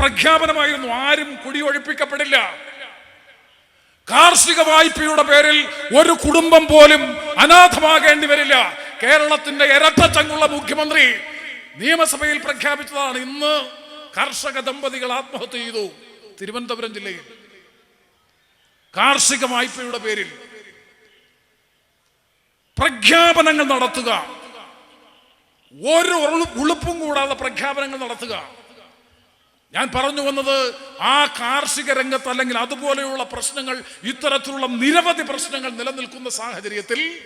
പ്രഖ്യാപനമായിരുന്നു. ആരും കുടിയൊഴിപ്പിക്കപ്പെടില്ല. കാർഷിക വായ്പയുടെ പേരിൽ ഒരു കുടുംബം പോലും അനാഥമാകേണ്ടി വരില്ല. കേരളത്തിന്റെ ഇരട്ടച്ചങ്ങുള്ള മുഖ്യമന്ത്രി നിയമസഭയിൽ പ്രഖ്യാപിച്ചതാണ് ഇന്ന് കർഷക ദമ്പതികൾ ആത്മഹത്യ ചെയ്തു തിരുവനന്തപുരം ജില്ലയിൽ. കാർഷിക വായ്പയുടെ പേരിൽ പ്രഖ്യാപനങ്ങൾ നടത്തുക. ഒരു ഉളു- ഉളുപ്പും കൂടാതെ പ്രഖ്യാപനങ്ങൾ നടത്തുക. ഞാൻ പറഞ്ഞു വന്നത് ആ കാർഷിക രംഗത്ത് അല്ലെങ്കിൽ അതുപോലെയുള്ള പ്രശ്നങ്ങൾ ഇത്തരത്തിലുള്ള നിരവധി പ്രശ്നങ്ങൾ നിലനിൽക്കുന്ന സാഹചര്യത്തിൽ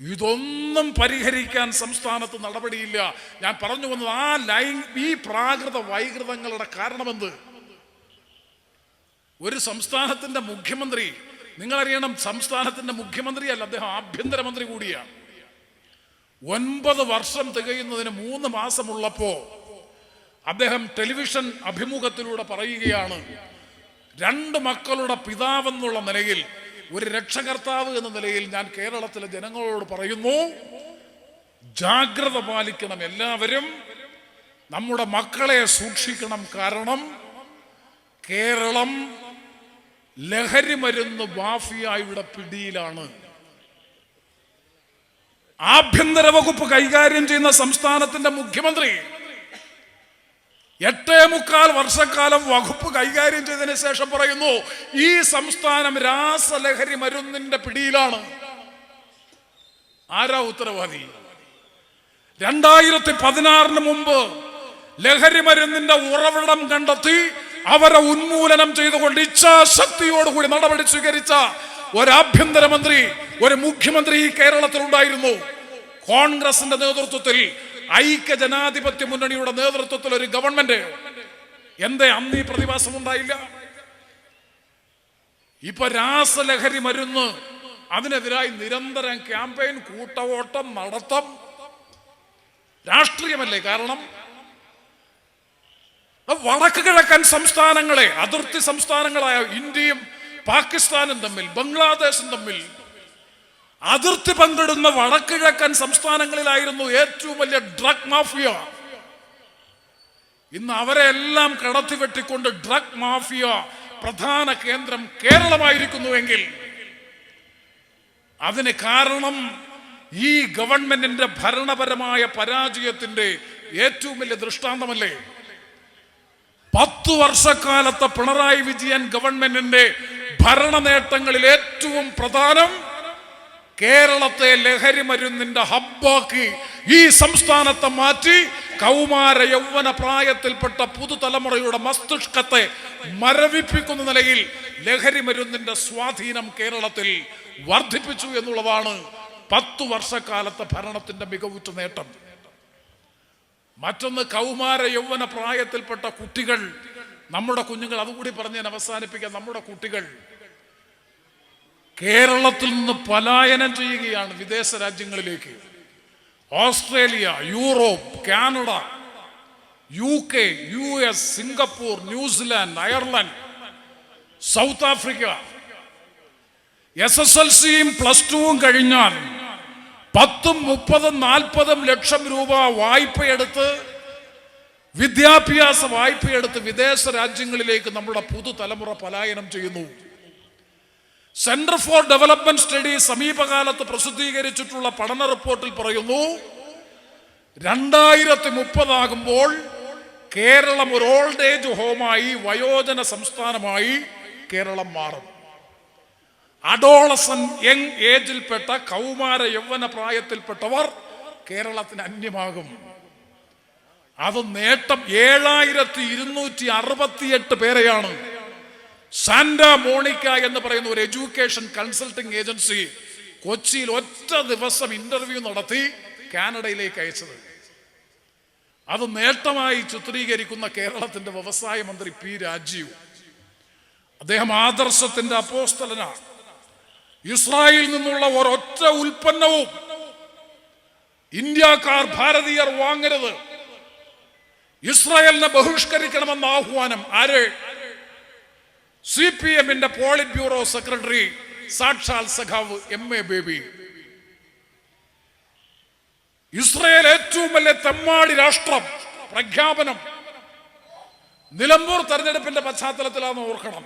ഇതൊന്നും പരിഹരിക്കാൻ സംസ്ഥാനത്ത് നടപടിയില്ല. ഞാൻ പറഞ്ഞു വന്നത് ആ ലൈ ഈ പ്രാകൃത വൈകൃതങ്ങളുടെ കാരണമെന്ത്? ഒരു സംസ്ഥാനത്തിന്റെ മുഖ്യമന്ത്രി നിങ്ങളറിയണം സംസ്ഥാനത്തിന്റെ മുഖ്യമന്ത്രിയല്ല അദ്ദേഹം ആഭ്യന്തരമന്ത്രി കൂടിയാണ്. ഒൻപത് വർഷം തികയുന്നതിന് മൂന്ന് മാസമുള്ളപ്പോ അദ്ദേഹം ടെലിവിഷൻ അഭിമുഖത്തിലൂടെ പറയുകയാണ് രണ്ട് മക്കളുടെ പിതാവെന്നുള്ള നിലയിൽ ഒരു രക്ഷകർത്താവ് എന്ന നിലയിൽ ഞാൻ കേരളത്തിലെ ജനങ്ങളോട് പറയുന്നു ജാഗ്രത പാലിക്കണം എല്ലാവരും. നമ്മുടെ മക്കളെ സൂക്ഷിക്കണം കാരണം കേരളം ലഹരി മരുന്ന് മാഫിയായുടെ പിടിയിലാണ്. ആഭ്യന്തര വകുപ്പ് കൈകാര്യം ചെയ്യുന്ന സംസ്ഥാനത്തിന്റെ മുഖ്യമന്ത്രി എട്ടേ മുക്കാൽ വർഷക്കാലം വകുപ്പ് കൈകാര്യം ചെയ്തതിനു ശേഷം പറയുന്നു ഈ സംസ്ഥാനം രാസലഹരി മരുന്നിന്റെ പിടിയിലാണ്. ആരാ ഉത്തരവാദി? രണ്ടായിരത്തി പതിനാറിന് മുമ്പ് ലഹരി മരുന്നിന്റെ ഉറവിടം കണ്ടെത്തി അവരെ ഉന്മൂലനം ചെയ്തുകൊണ്ട് ഇച്ഛാശക്തിയോടുകൂടി നടപടി സ്വീകരിച്ച ഒരു ആഭ്യന്തരമന്ത്രി ഒരു മുഖ്യമന്ത്രി ഈ കേരളത്തിൽ ഉണ്ടായിരുന്നു കോൺഗ്രസിന്റെ നേതൃത്വത്തിൽ ഐക്യ ജനാധിപത്യ മുന്നണിയുടെ നേതൃത്വത്തിൽ ഒരു ഗവൺമെന്റ്. എന്തേ അന്ന് ഈ പ്രതിഭാസം ഉണ്ടായില്ല? ഇപ്പൊ രാസലഹരി മരുന്ന് അതിനെതിരായി നിരന്തരം ക്യാമ്പയിൻ കൂട്ടവോട്ടം നടത്തം. രാഷ്ട്രീയമല്ലേ കാരണം? വടക്ക് കിഴക്കൻ സംസ്ഥാനങ്ങളെ അതിർത്തി സംസ്ഥാനങ്ങളായ ഇന്ത്യയും പാകിസ്ഥാനും തമ്മിൽ ബംഗ്ലാദേശും തമ്മിൽ അതിർത്തി പങ്കിടുന്ന വടക്കിഴക്കൻ സംസ്ഥാനങ്ങളിലായിരുന്നു ഏറ്റവും വലിയ ഡ്രഗ് മാഫിയ ഇന്ന് അവരെ എല്ലാം കടത്തി വെട്ടിക്കൊണ്ട് ഡ്രഗ് മാഫിയ പ്രധാന കേന്ദ്രം കേരളമായിരിക്കുന്നുവെങ്കിൽ അതിന് കാരണം ഈ ഗവൺമെന്റിന്റെ ഭരണപരമായ പരാജയത്തിന്റെ ഏറ്റവും വലിയ ദൃഷ്ടാന്തമല്ലേ? പത്തു വർഷക്കാലത്തെ പിണറായി വിജയൻ ഗവൺമെന്റിന്റെ ഭരണ നേട്ടങ്ങളിൽ ഏറ്റവും പ്രധാനം കേരളത്തെ ലഹരി മരുന്നിന്റെ ഹബ്ബാക്കി ഈ സംസ്ഥാനത്തെ മാറ്റി കൗമാര യൗവന പ്രായത്തിൽപ്പെട്ട പുതുതലമുറയുടെ മസ്തിഷ്കത്തെ മരവിപ്പിക്കുന്ന നിലയിൽ ലഹരി മരുന്നിന്റെ സ്വാധീനം കേരളത്തിൽ വർദ്ധിപ്പിച്ചു എന്നുള്ളതാണ് പത്തു വർഷക്കാലത്തെ ഭരണത്തിന്റെ മികവുറ്റ നേട്ടം. മറ്റൊന്ന് കൗമാര യൗവന പ്രായത്തിൽപ്പെട്ട കുട്ടികൾ നമ്മുടെ കുഞ്ഞുങ്ങൾ അതുകൂടി പറഞ്ഞ് ഞാൻ അവസാനിപ്പിക്കാം. നമ്മുടെ കുട്ടികൾ കേരളത്തിൽ നിന്ന് പലായനം ചെയ്യുകയാണ് വിദേശ രാജ്യങ്ങളിലേക്ക്. Australia Europe Canada U K U S Singapore New Zealand Ireland South Africa. S S L സിയും പ്ലസ് ടുവും കഴിഞ്ഞാൽ പത്തും മുപ്പതും നാൽപ്പതും ലക്ഷം രൂപ വായ്പയെടുത്ത് വിദ്യാഭ്യാസ വായ്പയെടുത്ത് വിദേശ രാജ്യങ്ങളിലേക്ക് നമ്മുടെ പുതുതലമുറ പലായനം ചെയ്യുന്നു. സെന്റർ ഫോർ ഡെവലപ്മെന്റ് സ്റ്റഡി സമീപകാലത്ത് പ്രസിദ്ധീകരിച്ചിട്ടുള്ള പഠന റിപ്പോർട്ടിൽ പറയുന്നു രണ്ടായിരത്തി മുപ്പതാകുമ്പോൾ കേരളം ഒരു ഓൾഡ് ഏജ് ഹോമായി വയോജന സംസ്ഥാനമായി കേരളം മാറും. അഡോളസൻ യങ് ഏജിൽപ്പെട്ട കൗമാര യൗവന പ്രായത്തിൽപ്പെട്ടവർ കേരളത്തിന് അന്യമാകും. അത് നേട്ടം ഏഴായിരത്തി ഇരുന്നൂറ്റി അറുപത്തിയെട്ട് പേരെയാണ്. സാന്റ മോണിക്ക എന്ന് പറയുന്ന ഒരു എഡ്യൂക്കേഷൻ കൺസൾട്ടിംഗ് ഏജൻസി കൊച്ചിയിൽ ഒറ്റ ദിവസം ഇന്റർവ്യൂ നടത്തി കാനഡയിലേക്ക് അയച്ചത്. അത് നേട്ടമായി ചിത്രീകരിക്കുന്ന കേരളത്തിന്റെ വ്യവസായ മന്ത്രി പി രാജീവ്. അദ്ദേഹം ആദർശത്തിന്റെ അപ്പോസ്തലനാണ്. ഇസ്രായേലിൽ നിന്നുള്ള ഒരൊറ്റ ഉൽപ്പന്നവും ഇന്ത്യക്കാർ ഭാരതീയർ വാങ്ങരുത്. ഇസ്രായേലിനെ ബഹിഷ്കരിക്കണമെന്ന ആഹ്വാനം ആര് സി പി എമ്മിന്റെ പോളിറ്റ് ബ്യൂറോ സെക്രട്ടറി സാക്ഷാൽ സഖാവ് എം എ ബേബി. ഇസ്രയേൽ ഏറ്റവും വലിയ തെമ്മാടി രാഷ്ട്രം പ്രഖ്യാപനം. നിലമ്പൂർ തെരഞ്ഞെടുപ്പിന്റെ പശ്ചാത്തലത്തിലാണെന്ന് ഓർക്കണം.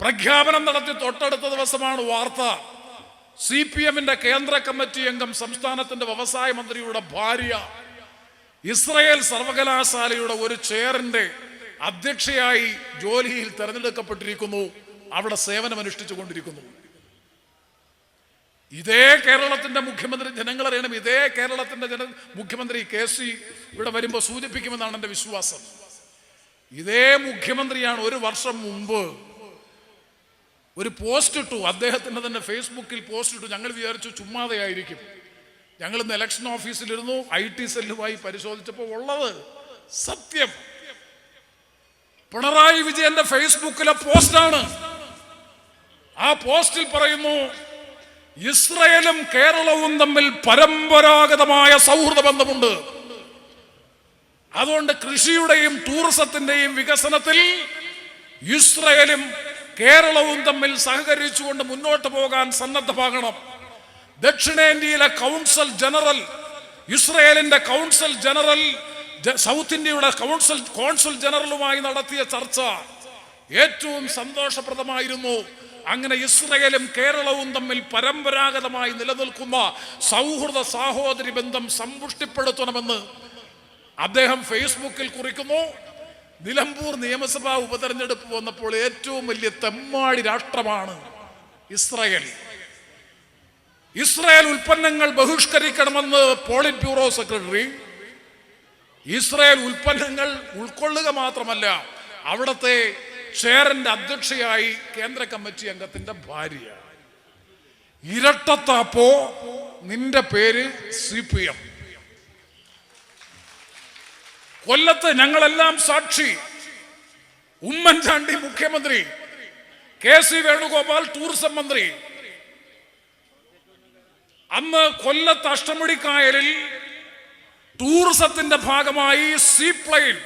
പ്രഖ്യാപനം നടത്തി തൊട്ടടുത്ത ദിവസമാണ് വാർത്ത. സി പി എമ്മിന്റെ കേന്ദ്ര കമ്മിറ്റി അംഗം സംസ്ഥാനത്തിന്റെ വ്യവസായ മന്ത്രിയുടെ ഭാര്യ. ഇസ്രയേൽ സർവകലാശാലയുടെ ഒരു ചെയറിന്റെ അധ്യക്ഷയായി ജോലിയിൽ തെരഞ്ഞെടുക്കപ്പെട്ടിരിക്കുന്നു. അവിടെ സേവനമനുഷ്ഠിച്ചു കൊണ്ടിരിക്കുന്നു. ഇതേ കേരളത്തിന്റെ മുഖ്യമന്ത്രി ജനങ്ങൾ അറിയണം. ഇതേ കേരളത്തിന്റെ ജന മുഖ്യമന്ത്രി കെ സി ഇവിടെ വരുമ്പോൾ സൂചിപ്പിക്കുമെന്നാണ് എന്റെ വിശ്വാസം. ഇതേ മുഖ്യമന്ത്രിയാണ് ഒരു വർഷം മുമ്പ് ഒരു പോസ്റ്റ് ഇട്ടു. അദ്ദേഹത്തിന്റെ തന്നെ ഫേസ്ബുക്കിൽ പോസ്റ്റ് ഇട്ടു. ഞങ്ങൾ വിചാരിച്ചു ചുമ്മാതെയായിരിക്കും. ഞങ്ങൾ ഇന്ന് ഇലക്ഷൻ ഓഫീസിലിരുന്നു. ഐ ടി സെല്ലുമായി പരിശോധിച്ചപ്പോൾ ഉള്ളത് സത്യം. പിണറായി വിജയന്റെ ഫേസ്ബുക്കിലെ പോസ്റ്റാണ്. ആ പോസ്റ്റിൽ പറയുന്നു ഇസ്രയേലും കേരളവും തമ്മിൽ പരമ്പരാഗതമായ സൗഹൃദ ബന്ധമുണ്ട്. അതുകൊണ്ട് കൃഷിയുടെയും ടൂറിസത്തിന്റെയും വികസനത്തിൽ ഇസ്രയേലും കേരളവും തമ്മിൽ സഹകരിച്ചുകൊണ്ട് മുന്നോട്ട് പോകാൻ സന്നദ്ധമാകണം. ദക്ഷിണേന്ത്യയിലെ കൗൺസിൽ ജനറൽ ഇസ്രയേലിന്റെ കൗൺസിൽ ജനറൽ സൗത്ത് ഇന്ത്യയുടെ കൗൺസിൽ കോൺസുൽ ജനറലുമായി നടത്തിയ ചർച്ച ഏറ്റവും സന്തോഷപ്രദമായിരുന്നു. അങ്ങനെ ഇസ്രയേലും കേരളവും തമ്മിൽ പരമ്പരാഗതമായി നിലനിൽക്കുന്ന സൗഹൃദ സാഹോദരി ബന്ധം സമ്പുഷ്ടിപ്പെടുത്തണമെന്ന് അദ്ദേഹം ഫേസ്ബുക്കിൽ കുറിക്കുന്നു. നിലമ്പൂർ നിയമസഭാ ഉപതെരഞ്ഞെടുപ്പ് വന്നപ്പോൾ ഏറ്റവും വലിയ തെമ്മാടി രാഷ്ട്രമാണ് ഇസ്രയേൽ. ഇസ്രയേൽ ഉൽപ്പന്നങ്ങൾ ബഹിഷ്കരിക്കണമെന്ന് പോളിറ്റ് ബ്യൂറോ സെക്രട്ടറി ഇസ്രായേൽ ഉൽപ്പന്നങ്ങൾ ഉൾക്കൊള്ളുക മാത്രമല്ല അവിടത്തെ ചെയറിന്റെ അധ്യക്ഷയായി കേന്ദ്ര കമ്മിറ്റി അംഗത്തിന്റെ ഭാര്യ. ഇരട്ടത്താപ്പോ നിന്റെ പേര് സി പി എം. കൊല്ലത്ത് ഞങ്ങളെല്ലാം സാക്ഷി. ഉമ്മൻചാണ്ടി മുഖ്യമന്ത്രി കെ സി വേണുഗോപാൽ ടൂറിസം മന്ത്രി. അന്ന് കൊല്ലത്ത് അഷ്ടമുടിക്കായലിൽ ടൂറിസത്തിന്റെ ഭാഗമായി സീപ്ലെയിൻ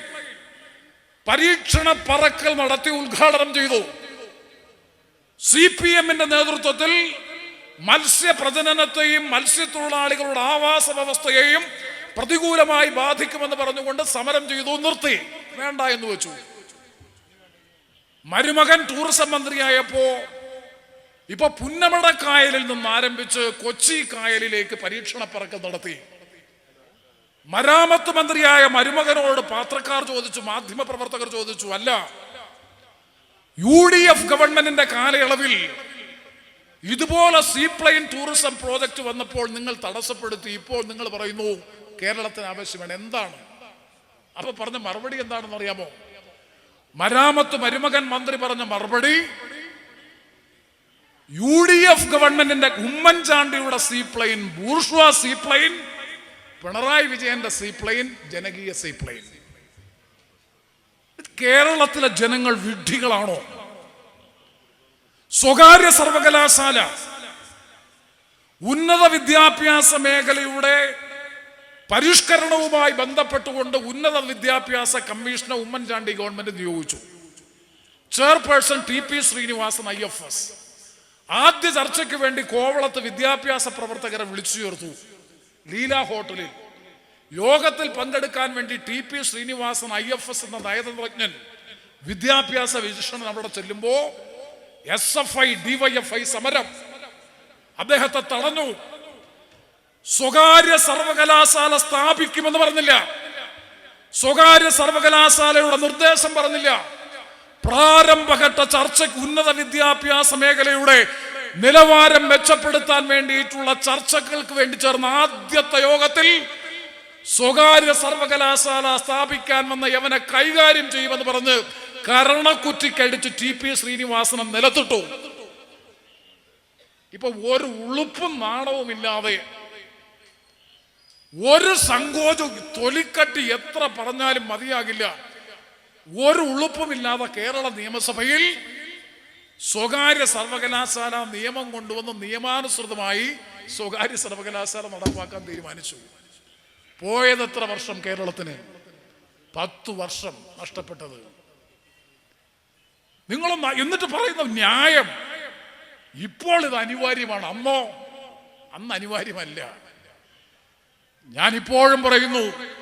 പരീക്ഷണ പറക്കൽ നടത്തി ഉദ്ഘാടനം ചെയ്തു. സി പി എമ്മിന്റെ നേതൃത്വത്തിൽ മത്സ്യപ്രജനനത്തെയും മത്സ്യത്തൊഴിലാളികളുടെ ആവാസ വ്യവസ്ഥയെയും പ്രതികൂലമായി ബാധിക്കുമെന്ന് പറഞ്ഞുകൊണ്ട് സമരം ചെയ്തു നിർത്തി. വേണ്ട എന്ന് വെച്ചു. മരുമകൻ ടൂറിസം മന്ത്രിയായപ്പോ ഇപ്പൊ പുന്നമട കായലിൽ നിന്ന് ആരംഭിച്ച് കൊച്ചി കായലിലേക്ക് പരീക്ഷണ പറക്കൽ നടത്തി. മരാമത്ത് മന്ത്രിയായ മരുമകനോട് പാത്രക്കാർ ചോദിച്ചു മാധ്യമ പ്രവർത്തകർ ചോദിച്ചു അല്ല യു ഡി എഫ് ഗവൺമെന്റിന്റെ കാലയളവിൽ ഇതുപോലെ സീപ്ലെയിൻ ടൂറിസം പ്രോജക്റ്റ് വന്നപ്പോൾ നിങ്ങൾ തടസ്സപ്പെടുത്തി. ഇപ്പോൾ നിങ്ങൾ പറയുന്നു കേരളത്തിന് ആവശ്യമാണ്. എന്താണ്? അപ്പൊ പറഞ്ഞ മറുപടി എന്താണെന്ന് അറിയാമോ? മരാമത്ത് മരുമകൻ മന്ത്രി പറഞ്ഞ മറുപടി യു ഡി എഫ് ഗവൺമെന്റിന്റെ ഉമ്മൻചാണ്ടിയുടെ സീപ്ലെയിൻ ബൂർഷ്വ സീപ്ലെയിൻ പിണറായി വിജയന്റെ സീപ്ലെയിൻ ജനകീയ സീപ്ലെയിൻ. കേരളത്തിലെ ജനങ്ങൾ വിഡ്ഢികളാണോ? സ്വകാര്യ സർവകലാശാല ഉന്നത വിദ്യാഭ്യാസ മേഖലയുടെ പരിഷ്കരണവുമായി ബന്ധപ്പെട്ടുകൊണ്ട് ഉന്നത വിദ്യാഭ്യാസ കമ്മീഷനെ ഉമ്മൻചാണ്ടി ഗവൺമെന്റ് നിയോഗിച്ചു. Chairperson T P Srinivasan I F S. ആദ്യ ചർച്ചയ്ക്ക് വേണ്ടി കോവളത്ത് വിദ്യാഭ്യാസ പ്രവർത്തകരെ വിളിച്ചു ചേർത്തു ലീല ഹോട്ടലിൽ. യോഗത്തിൽ പങ്കെടുക്കാൻ വേണ്ടി T P Srinivasan I F S എന്ന നയതന്ത്രജ്ഞൻ വിദ്യാഭ്യാസ വിശിഷ്ണൻ അവിടെ ചെല്ലുമ്പോ S F I D Y F I സമരം. അദ്ദേഹത്തെ തടഞ്ഞു. സ്വകാര്യ സർവകലാശാല സ്ഥാപിക്കുമെന്ന് പറഞ്ഞില്ല. സ്വകാര്യ സർവകലാശാലയുടെ നിർദ്ദേശം പറഞ്ഞില്ല. പ്രാരംഭഘട്ട ചർച്ചയ്ക്ക് ഉന്നത വിദ്യാഭ്യാസ മേഖലയുടെ നിലവാരം മെച്ചപ്പെടുത്താൻ വേണ്ടിയിട്ടുള്ള ചർച്ചകൾക്ക് വേണ്ടി ചേർന്ന ആദ്യത്തെ യോഗത്തിൽ സ്വകാര്യ സർവകലാശാല സ്ഥാപിക്കാൻ വന്ന യവനെ കൈകാര്യം ചെയ്യുമെന്ന് പറഞ്ഞ് കരണക്കുറ്റിക്കടിച്ച് ടി പി ശ്രീനിവാസനം നിലത്തിട്ടു. ഇപ്പൊ ഒരു ഉളുപ്പും നാണവും ഇല്ലാതെ ഒരു സങ്കോചം തൊലിക്കട്ടി എത്ര പറഞ്ഞാലും മതിയാകില്ല. ഒരു ഉളുപ്പുമില്ലാതെ കേരള നിയമസഭയിൽ സ്വകാര്യ സർവകലാശാല നിയമം കൊണ്ടുവന്ന് നിയമാനുസൃതമായി സ്വകാര്യ സർവകലാശാല നടപ്പാക്കാൻ തീരുമാനിച്ചു. പോയത് എത്ര വർഷം കേരളത്തിന്? പത്തു വർഷം നഷ്ടപ്പെട്ടത്. നിങ്ങളൊന്ന് എന്നിട്ട് പറയുന്ന ന്യായം. ഇപ്പോൾ ഇത് അനിവാര്യമാണ്. അമ്മോ അന്ന് അനിവാര്യമല്ല. ഞാൻ ഇപ്പോഴും പറയുന്നു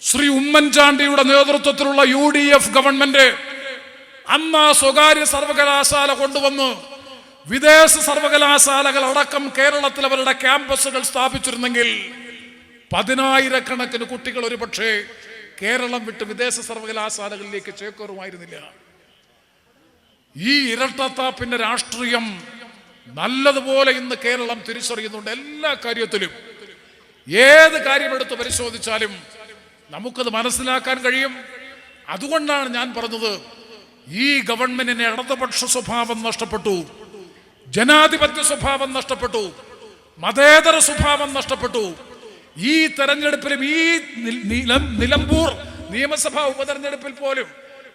ശ്രീ ഉമ്മൻചാണ്ടിയുടെ നേതൃത്വത്തിലുള്ള യു ഡി എഫ് ഗവൺമെന്റ് അന്ന് സ്വകാര്യ സർവകലാശാല കൊണ്ടുവന്നു വിദേശ സർവകലാശാലകൾ അടക്കം കേരളത്തിൽ അവരുടെ ക്യാമ്പസുകൾ സ്ഥാപിച്ചിരുന്നെങ്കിൽ പതിനായിരക്കണക്കിന് കുട്ടികൾ ഒരുപക്ഷെ കേരളം വിട്ട് വിദേശ സർവകലാശാലകളിലേക്ക് ചേക്കേറുമായിരുന്നില്ല. ഈ ഇരട്ടത്താപ്പിന്റെ രാഷ്ട്രീയം നല്ലതുപോലെ ഇന്ന് കേരളം തിരിച്ചറിയുന്നുണ്ട് എല്ലാ കാര്യത്തിലും. ഏത് കാര്യമെടുത്ത് പരിശോധിച്ചാലും നമുക്കത് മനസ്സിലാക്കാൻ കഴിയും. അതുകൊണ്ടാണ് ഞാൻ പറഞ്ഞത് ഈ ഗവൺമെന്റിന് ഇടതുപക്ഷ സ്വഭാവം നഷ്ടപ്പെട്ടു. ജനാധിപത്യ സ്വഭാവം നഷ്ടപ്പെട്ടു. മതേതര സ്വഭാവം നഷ്ടപ്പെട്ടു. ഈ തെരഞ്ഞെടുപ്പിലും ഈ നിലം നിലമ്പൂർ നിയമസഭാ ഉപതെരഞ്ഞെടുപ്പിൽ പോലും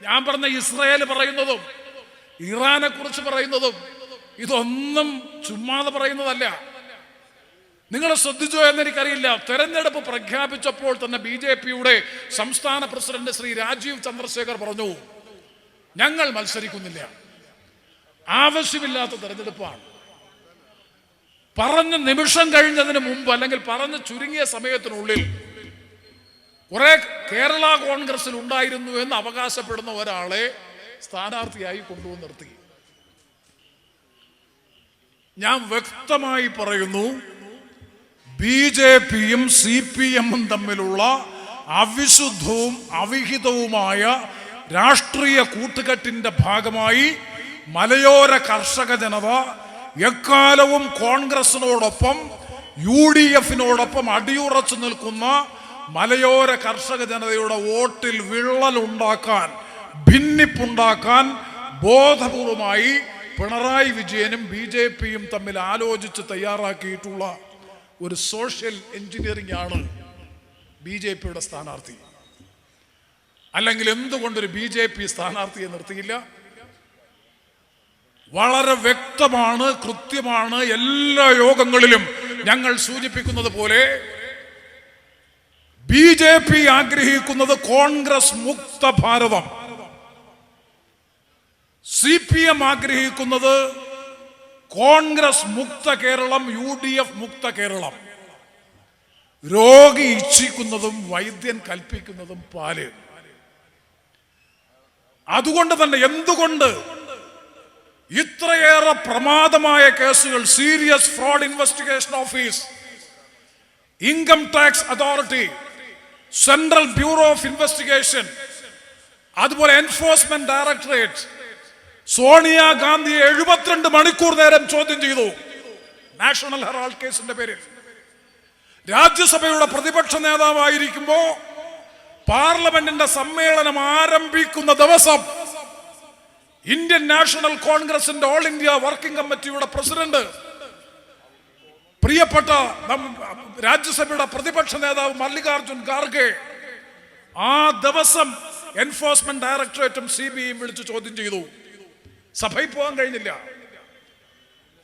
ഞാൻ പറഞ്ഞ ഇസ്രായേൽ പറയുന്നതും ഇറാനെ കുറിച്ച് പറയുന്നതും ഇതൊന്നും ചുമ്മാതെ പറയുന്നതല്ല. നിങ്ങൾ ശ്രദ്ധിച്ചോ എന്ന് എനിക്കറിയില്ല തെരഞ്ഞെടുപ്പ് പ്രഖ്യാപിച്ചപ്പോൾ തന്നെ ബി ജെ പിയുടെ സംസ്ഥാന പ്രസിഡന്റ് ശ്രീ രാജീവ് ചന്ദ്രശേഖർ പറഞ്ഞു ഞങ്ങൾ മത്സരിക്കുന്നില്ല. ആവശ്യമില്ലാത്ത തെരഞ്ഞെടുപ്പാണ്. പറഞ്ഞ നിമിഷം കഴിഞ്ഞതിന് മുമ്പ് അല്ലെങ്കിൽ പറഞ്ഞ ചുരുങ്ങിയ സമയത്തിനുള്ളിൽ കുറെ കേരള കോൺഗ്രസിൽ ഉണ്ടായിരുന്നു എന്ന് അവകാശപ്പെടുന്ന ഒരാളെ സ്ഥാനാർത്ഥിയായി കൊണ്ടുവന്ന് നിർത്തി. ഞാൻ വ്യക്തമായി പറയുന്നു ബി ജെ പിയും സി പി എമ്മും തമ്മിലുള്ള അവിശുദ്ധവും അവിഹിതവുമായ രാഷ്ട്രീയ കൂട്ടുകെട്ടിന്റെ ഭാഗമായി മലയോര കർഷക ജനത എക്കാലവും കോൺഗ്രസിനോടൊപ്പം യു ഡി എഫിനോടൊപ്പം അടിയുറച്ചു നിൽക്കുന്ന മലയോര കർഷക ജനതയുടെ വോട്ടിൽ വിള്ളലുണ്ടാക്കാൻ ഭിന്നിപ്പുണ്ടാക്കാൻ ബോധപൂർവമായി പിണറായി വിജയനും ബി ജെ പിയും തമ്മിൽ ആലോചിച്ച് തയ്യാറാക്കിയിട്ടുള്ള ഒരു സോഷ്യൽ എഞ്ചിനീയറിംഗ് ആണ് ബി ജെ പിയുടെ സ്ഥാനാർത്ഥി. അല്ലെങ്കിൽ എന്തുകൊണ്ടൊരു ബി ജെ പി സ്ഥാനാർത്ഥിയെ നിർത്തിയില്ല? വളരെ വ്യക്തമാണ് കൃത്യമാണ് എല്ലാ യോഗങ്ങളിലും ഞങ്ങൾ സൂചിപ്പിക്കുന്നത് പോലെ ബി ജെ പി ആഗ്രഹിക്കുന്നത് കോൺഗ്രസ് മുക്ത ഭാരതം. സി പി എം ആഗ്രഹിക്കുന്നത് കോൺഗ്രസ് മുക്ത കേരളം യു ഡി എഫ് മുക്ത കേരളം. രോഗി ഇച്ഛിക്കുന്നതും വൈദ്യൻ കൽപ്പിക്കുന്നതും പാൽ. അതുകൊണ്ട് തന്നെ എന്തുകൊണ്ട് ഇത്രയേറെ പ്രമാദമായ കേസുകൾ serious fraud investigation office income tax authority central bureau of investigation അതുപോലെ എൻഫോഴ്സ്മെന്റ് ഡയറക്ടറേറ്റ് സോണിയ ഗാന്ധിയെ എഴുപത്തിരണ്ട് മണിക്കൂർ നേരം ചോദ്യം ചെയ്തു. നാഷണൽ ഹെറാൾഡ് കേസിന്റെ പേരിൽ. രാജ്യസഭയുടെ പ്രതിപക്ഷ നേതാവായിരിക്കുമ്പോ പാർലമെന്റിന്റെ സമ്മേളനം ആരംഭിക്കുന്ന ദിവസം ഇന്ത്യൻ നാഷണൽ കോൺഗ്രസിന്റെ ഓൾ ഇന്ത്യ വർക്കിംഗ് കമ്മിറ്റിയുടെ പ്രസിഡന്റ് പ്രിയപ്പെട്ട രാജ്യസഭയുടെ പ്രതിപക്ഷ നേതാവ് മല്ലികാർജുൻ ഖാർഗെ ആ ദിവസം എൻഫോഴ്സ്മെന്റ് ഡയറക്ടറേറ്റും സി ബി ഐയും വിളിച്ച് ചോദ്യം ചെയ്തു. സഭയിൽ പോകാൻ കഴിഞ്ഞില്ല.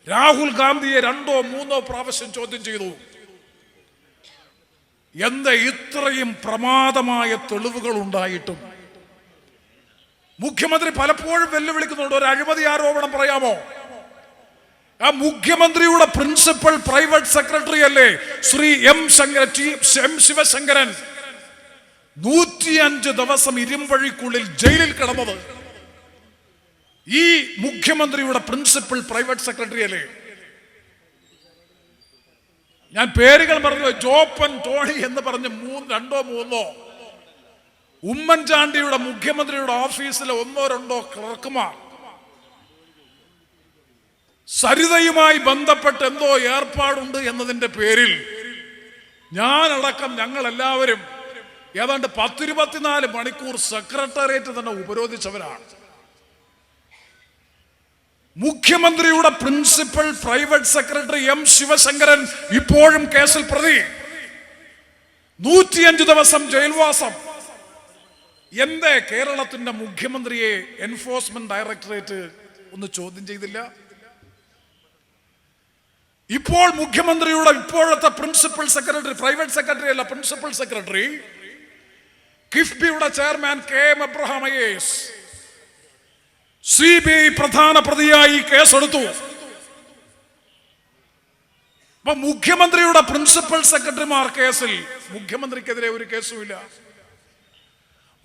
രാഹുൽ ഗാന്ധിയെ രണ്ടോ മൂന്നോ പ്രാവശ്യം ചോദ്യം ചെയ്തു. എന്താ ഇത്രയും പ്രമാദമായ തെളിവുകൾ ഉണ്ടായിട്ടും മുഖ്യമന്ത്രി പലപ്പോഴും വെല്ലുവിളിക്കുന്നുണ്ട് ഒരു അഴിമതി ആരോപണം പറയാമോ? ആ മുഖ്യമന്ത്രിയുടെ പ്രിൻസിപ്പൽ പ്രൈവറ്റ് സെക്രട്ടറി അല്ലേ? Shri M Shankara M Sivasankaran. നൂറ്റിയഞ്ച് ദിവസം ഇരുമ്പഴിക്കുള്ളിൽ ജയിലിൽ കിടന്നത് ഈ മുഖ്യമന്ത്രിയുടെ പ്രിൻസിപ്പൽ പ്രൈവറ്റ് സെക്രട്ടറി അല്ലേ? ഞാൻ പേരുകൾ പറഞ്ഞു ജോപ്പൻ ടോണി എന്ന് പറഞ്ഞ് മൂന്ന് രണ്ടോ മൂന്നോ. ഉമ്മൻചാണ്ടിയുടെ മുഖ്യമന്ത്രിയുടെ ഓഫീസിലെ ഒന്നോ രണ്ടോ ക്ലർക്കുമാർ. സരിതയുമായി ബന്ധപ്പെട്ട് എന്തോ ഏർപ്പാടുണ്ട് എന്നതിന്റെ പേരിൽ ഞാനടക്കം ഞങ്ങൾ എല്ലാവരും ഏതാണ്ട് പത്തിരുപത്തിനാല് മണിക്കൂർ സെക്രട്ടേറിയറ്റ് തന്നെ ഉപരോധിച്ചവരാണ്. മുഖ്യമന്ത്രിയുടെ principal private secretary M Sivasankaran ഇപ്പോഴും കേസിൽ പ്രതി. നൂറ്റിയഞ്ച് ദിവസം ജയിൽവാസം. എന്തേ കേരളത്തിന്റെ മുഖ്യമന്ത്രിയെ എൻഫോഴ്സ്മെന്റ് ഡയറക്ടറേറ്റ് ഒന്ന് ചോദ്യം ചെയ്തില്ല? ഇപ്പോൾ മുഖ്യമന്ത്രിയുടെ ഇപ്പോഴത്തെ പ്രിൻസിപ്പൽ സെക്രട്ടറി പ്രൈവറ്റ് സെക്രട്ടറി അല്ല പ്രിൻസിപ്പൽ സെക്രട്ടറി കിഫ്ബിയുടെ chairman K M Abraham I S. C B I പ്രധാന പ്രതിയായി കേസെടുത്തു. അപ്പൊ മുഖ്യമന്ത്രിയുടെ പ്രിൻസിപ്പൽ സെക്രട്ടറിമാർ കേസിൽ മുഖ്യമന്ത്രിക്കെതിരെ ഒരു കേസുമില്ല.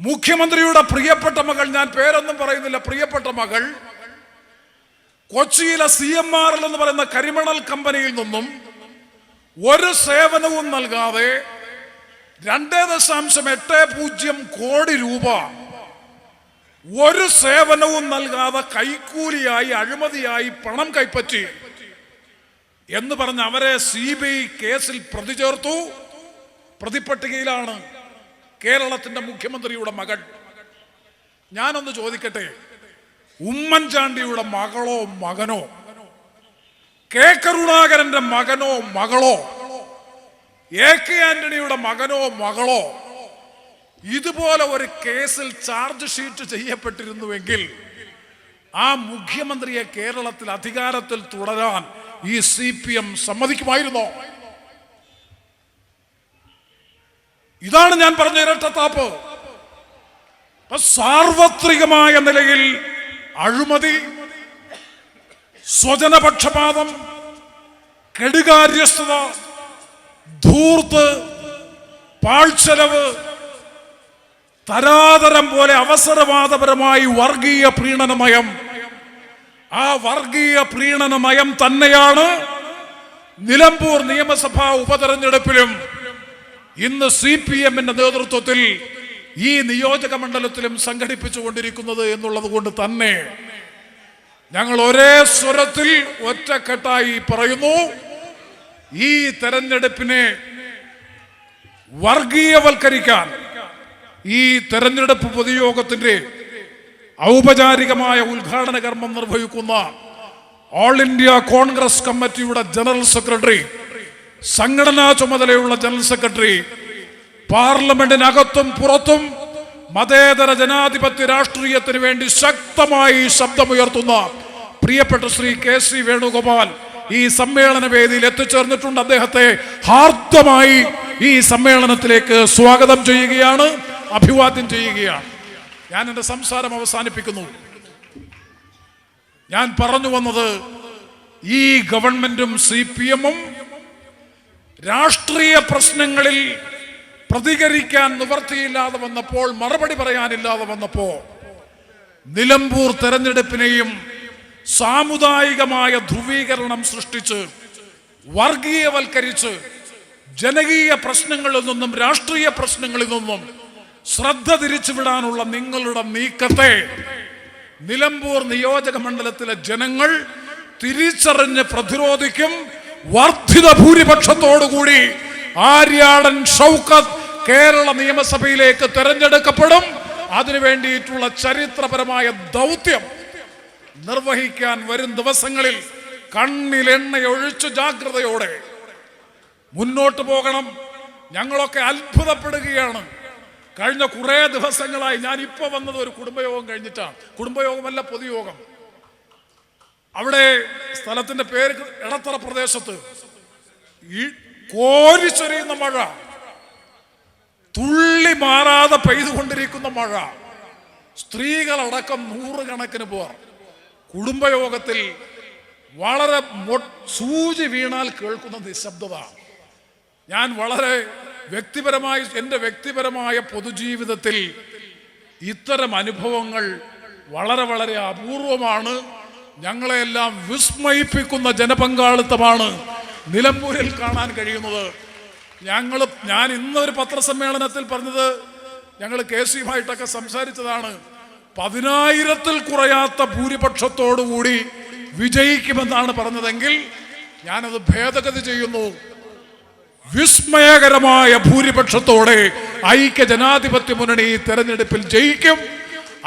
മുഖ്യമന്ത്രിയുടെ പ്രിയപ്പെട്ട മകൾ ഞാൻ പേരൊന്നും പറയുന്നില്ല പ്രിയപ്പെട്ട മകൾ കൊച്ചിയിലെ സി എം ആർ എൽ എന്ന് പറയുന്ന കരിമണൽ കമ്പനിയിൽ നിന്നും ഒരു സേവനവും നൽകാതെ രണ്ടേ ദശാംശം എട്ട് പൂജ്യം കോടി രൂപ ഒരു സേവനവും നൽകാതെ കൈക്കൂലിയായി അഴിമതിയായി പണം കൈപ്പറ്റി എന്ന് പറഞ്ഞ് അവരെ സി ബി ഐ കേസിൽ പ്രതി ചേർത്തു പ്രതിപട്ടികയിലാണ് കേരളത്തിന്റെ മുഖ്യമന്ത്രിയുടെ മകൾ ഞാനൊന്ന് ചോദിക്കട്ടെ ഉമ്മൻചാണ്ടിയുടെ മകളോ മകനോ കെ കരുണാകരന്റെ മകനോ മകളോ എ കെ ആന്റണിയുടെ മകനോ മകളോ ഇതുപോലെ ഒരു കേസിൽ ചാർജ് ഷീറ്റ് ചെയ്യപ്പെട്ടിരുന്നുവെങ്കിൽ ആ മുഖ്യമന്ത്രിയെ കേരളത്തിൽ അധികാരത്തിൽ തുടരാൻ ഈ സി പി എം സമ്മതിക്കുമായിരുന്നോ? ഇതാണ് ഞാൻ പറഞ്ഞ ഇരട്ടത്താപ്പ് സാർവത്രികമായ നിലയിൽ അഴിമതി സ്വജനപക്ഷപാതം കെടുകാര്യസ്ഥത ധൂർത്ത് പാഴ്ചെലവ് തരാതരം പോലെ അവസരവാദപരമായി വർഗീയ പ്രീണനമയം. ആ വർഗീയ പ്രീണനമയം തന്നെയാണ് നിലമ്പൂർ നിയമസഭാ ഉപതെരഞ്ഞെടുപ്പിലും ഇന്ന് സി പി എമ്മിന്റെ നേതൃത്വത്തിൽ ഈ നിയോജക മണ്ഡലത്തിലും സംഘടിപ്പിച്ചുകൊണ്ടിരിക്കുന്നത് എന്നുള്ളത് കൊണ്ട് തന്നെ ഞങ്ങൾ ഒരേ സ്വരത്തിൽ ഒറ്റക്കെട്ടായി പറയുന്നു ഈ തെരഞ്ഞെടുപ്പിനെ വർഗീയവൽക്കരിക്കാൻ ഈ തെരഞ്ഞെടുപ്പ് പൊതുയോഗത്തിന്റെ ഔപചാരികമായ ഉദ്ഘാടന കർമ്മം നിർവഹിക്കുന്ന ഓൾ ഇന്ത്യ കോൺഗ്രസ് കമ്മിറ്റിയുടെ ജനറൽ സെക്രട്ടറി സംഘടനാ ചുമതലയുള്ള ജനറൽ സെക്രട്ടറി പാർലമെന്റിനകത്തും പുറത്തും മതേതര ജനാധിപത്യ രാഷ്ട്രീയത്തിന് വേണ്ടി ശക്തമായി ശബ്ദമുയർത്തുന്ന പ്രിയപ്പെട്ട ശ്രീ കെ സി വേണുഗോപാൽ ഈ സമ്മേളന വേദിയിൽ എത്തിച്ചേർന്നിട്ടുണ്ട്. അദ്ദേഹത്തെ ഹാർദമായി ഈ സമ്മേളനത്തിലേക്ക് സ്വാഗതം ചെയ്യുകയാണ്. അഭിവാദ്യം ചെയ്യുകയാണ്. ഞാൻ എന്റെ സംസാരം അവസാനിപ്പിക്കുന്നു. ഞാൻ പറഞ്ഞു വന്നത് ഈ ഗവൺമെന്റും സി പി എമ്മും രാഷ്ട്രീയ പ്രശ്നങ്ങളിൽ പ്രതികരിക്കാൻ നിവർത്തിയില്ലാതെ വന്നപ്പോൾ മറുപടി പറയാനില്ലാതെ വന്നപ്പോ നിലമ്പൂർ തെരഞ്ഞെടുപ്പിനെയും സാമുദായികമായ ധ്രുവീകരണം സൃഷ്ടിച്ച് വർഗീയവൽക്കരിച്ച് ജനകീയ പ്രശ്നങ്ങളിൽ നിന്നും രാഷ്ട്രീയ പ്രശ്നങ്ങളിൽ നിന്നും ശ്രദ്ധ തിരിച്ചുവിടാനുള്ള നിങ്ങളുടെ നീക്കത്തെ നിലമ്പൂർ നിയോജക മണ്ഡലത്തിലെ ജനങ്ങൾ തിരിച്ചറിഞ്ഞ് പ്രതിരോധിക്കും വർദ്ധിത ഭൂരിപക്ഷത്തോടുകൂടി ആര്യാടൻ ഷൗക്കത്ത് കേരള നിയമസഭയിലേക്ക് തെരഞ്ഞെടുക്കപ്പെടും. അതിനു വേണ്ടിയിട്ടുള്ള ചരിത്രപരമായ ദൗത്യം നിർവഹിക്കാൻ വരും ദിവസങ്ങളിൽ കണ്ണിലെണ്ണയൊഴിച്ചു ജാഗ്രതയോടെ മുന്നോട്ട് പോകണം. ഞങ്ങളൊക്കെ അത്ഭുതപ്പെടുകയാണ്. കഴിഞ്ഞ കുറേ ദിവസങ്ങളായി ഞാൻ ഇപ്പോൾ വന്നത് ഒരു കുടുംബയോഗം കഴിഞ്ഞിട്ടാണ്. കുടുംബയോഗമല്ല പൊതുയോഗം. അവിടെ സ്ഥലത്തിന്റെ പേര് ഇടത്തറ പ്രദേശത്ത് ഈ കോരിച്ചൊരിയുന്ന മഴ തുള്ളി മാറാതെ പെയ്തുകൊണ്ടിരിക്കുന്ന മഴ സ്ത്രീകളടക്കം നൂറുകണക്കിന് പേർ കുടുംബയോഗത്തിൽ വളരെ സൂചി വീണാൽ കേൾക്കുന്ന നിശബ്ദത. ഞാൻ വളരെ വ്യക്തിപരമായി എന്റെ വ്യക്തിപരമായ പൊതുജീവിതത്തിൽ ഇത്തരം അനുഭവങ്ങൾ വളരെ വളരെ അപൂർവമാണ്. ഞങ്ങളെയെല്ലാം വിസ്മയിപ്പിക്കുന്ന ജനപങ്കാളിത്തമാണ് നിലമ്പൂരിൽ കാണാൻ കഴിയുന്നത്. ഞങ്ങൾ ഞാൻ ഇന്നൊരു പത്രസമ്മേളനത്തിൽ പറഞ്ഞത് ഞങ്ങൾ കെ സിയുമായിട്ടൊക്കെ സംസാരിച്ചതാണ്. പതിനായിരത്തിൽ കുറയാത്ത ഭൂരിപക്ഷത്തോടുകൂടി വിജയിക്കുമെന്നാണ് പറഞ്ഞതെങ്കിൽ ഞാനത് ഭേദഗതി ചെയ്യുന്നു. വിസ്മയകരമായ ഭൂരിപക്ഷത്തോടെ ഐക്യ ജനാധിപത്യ മുന്നണി തെരഞ്ഞെടുപ്പിൽ ജയിക്കും.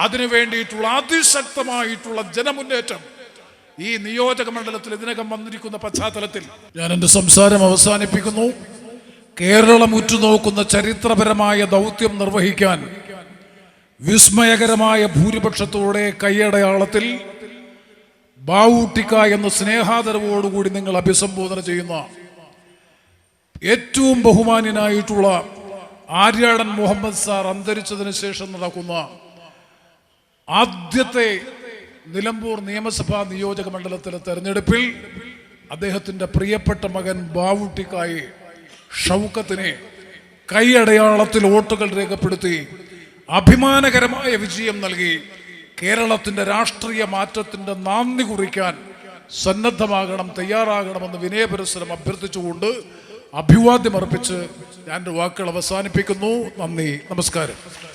അതിനു വേണ്ടിയിട്ടുള്ള അതിശക്തമായിട്ടുള്ള ജനമുന്നേറ്റം ഈ നിയോജക മണ്ഡലത്തിൽ ഇതിനകം വന്നിരിക്കുന്ന പശ്ചാത്തലത്തിൽ. ഞാൻ എന്റെ സംസാരം അവസാനിപ്പിക്കുന്നു. കേരളം ഉറ്റുനോക്കുന്ന ചരിത്രപരമായ ദൗത്യം നിർവഹിക്കാൻ വിസ്മയകരമായ ഭൂരിപക്ഷത്തോടെ കൈയടയാളത്തിൽ ബാവൂട്ടിക്ക എന്ന സ്നേഹാദരവോടുകൂടി നിങ്ങൾ അഭിസംബോധന ചെയ്യുന്ന ഏറ്റവും ബഹുമാന്യനായിട്ടുള്ള ആര്യാടൻ മുഹമ്മദ് സാർ അന്തരിച്ചതിന് ശേഷം നടക്കുന്ന ആദ്യത്തെ നിലമ്പൂർ നിയമസഭാ നിയോജക മണ്ഡലത്തിലെ തെരഞ്ഞെടുപ്പിൽ അദ്ദേഹത്തിന്റെ പ്രിയപ്പെട്ട മകൻ ബാവുട്ടിക്കായി ഷൗക്കത്തിനെ കൈയടയാളത്തിൽ വോട്ടുകൾ രേഖപ്പെടുത്തി അഭിമാനകരമായ വിജയം നൽകി. കേരളത്തിന്റെ രാഷ്ട്രീയ മാറ്റത്തിന്റെ നാന്ദി കുറിക്കാൻ സന്നദ്ധമാകണം തയ്യാറാകണമെന്ന് വിനയപരിസരം അഭ്യർത്ഥിച്ചുകൊണ്ട് അഭിവാദ്യം അർപ്പിച്ച് ഞാൻ വാക്കുകൾ അവസാനിപ്പിക്കുന്നു. നന്ദി. നമസ്കാരം.